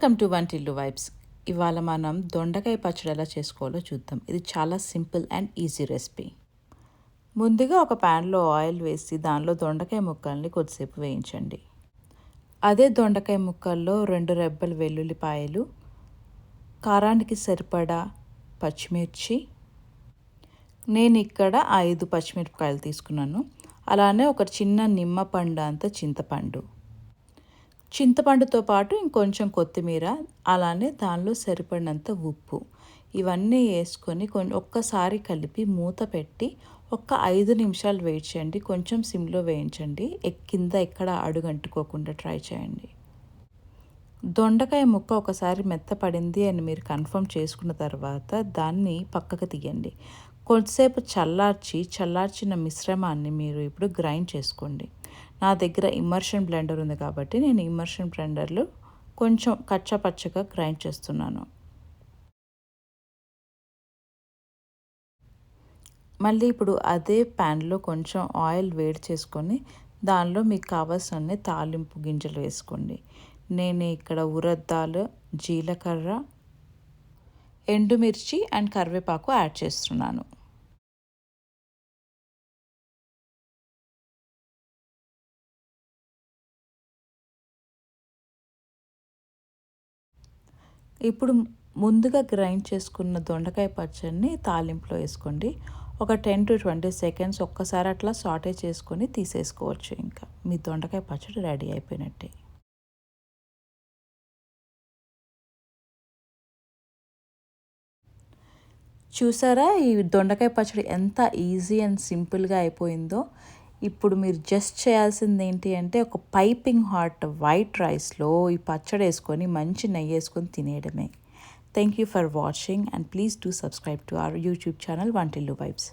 Welcome to వంటిల్లు vibes. ఇవాళ మనం దొండకాయ పచ్చడి ఎలా చేసుకోవాలో చూద్దాం. ఇది చాలా సింపుల్ అండ్ ఈజీ రెసిపీ. ముందుగా ఒక ప్యాన్లో ఆయిల్ వేసి దానిలో దొండకాయ ముక్కల్ని కొద్దిసేపు వేయించండి. అదే దొండకాయ ముక్కల్లో రెండు రెబ్బలు వెల్లుల్లిపాయలు కారానికి సరిపడా పచ్చిమిర్చి. నేను ఇక్కడ ఐదు పచ్చిమిరపకాయలు తీసుకున్నాను. అలానే ఒక చిన్న నిమ్మ పండు అంత చింతపండు. చింతపండుతో పాటు ఇంకొంచెం కొత్తిమీర అలానే దానిలో సరిపడినంత ఉప్పు. ఇవన్నీ వేసుకొని కొన్ని ఒక్కసారి కలిపి మూత పెట్టి ఒక్క ఐదు నిమిషాలు వెయిట్ చేయండి. కొంచెం సిమ్లో వేయించండి. కింద ఎక్కడ అడుగంటుకోకుండా ట్రై చేయండి. దొండకాయ ముక్క ఒకసారి మెత్తపడింది అని మీరు కన్ఫర్మ్ చేసుకున్న తర్వాత దాన్ని పక్కకు తీయండి. కొద్దిసేపు చల్లార్చి చల్లార్చిన మిశ్రమాన్ని మీరు ఇప్పుడు గ్రైండ్ చేసుకోండి. నా దగ్గర ఇమ్మర్షన్ బ్లెండర్ ఉంది కాబట్టి నేను ఇమ్మర్షన్ బ్లెండర్లో కొంచెం కచ్చపచ్చగా గ్రైండ్ చేస్తున్నాను. మళ్ళీ ఇప్పుడు అదే ప్యాన్లో కొంచెం ఆయిల్ వేడి చేసుకొని దానిలో మీకు కావాల్సిన తాలింపు గింజలు వేసుకోండి. నేను ఇక్కడ ఉరద్దాలు జీలకర్ర ఎండుమిర్చి అండ్ కరివేపాకు యాడ్ చేస్తున్నాను. ఇప్పుడు ముందుగా గ్రైండ్ చేసుకున్న దొండకాయ పచ్చడిని తాలింపులో వేసుకోండి. ఒక టెన్ టు ట్వంటీ సెకండ్స్ ఒక్కసారి అట్లా సాటే చేసుకొని తీసేసుకోవచ్చు ఇంకా. మీ దొండకాయ పచ్చడి రెడీ అయిపోయినట్టే. చూసారా ఈ దొండకాయ పచ్చడి ఎంత ఈజీ అండ్ సింపుల్గా అయిపోయిందో? ఇప్పుడు మీరు జస్ట్ చేయాల్సింది ఏంటి అంటే ఒక పైపింగ్ హాట్ వైట్ రైస్లో ఈ పచ్చడి వేసుకొని మంచి నెయ్యి వేసుకొని తినేయడమే. Thank you for watching and please do subscribe to our YouTube channel Vantillu vibes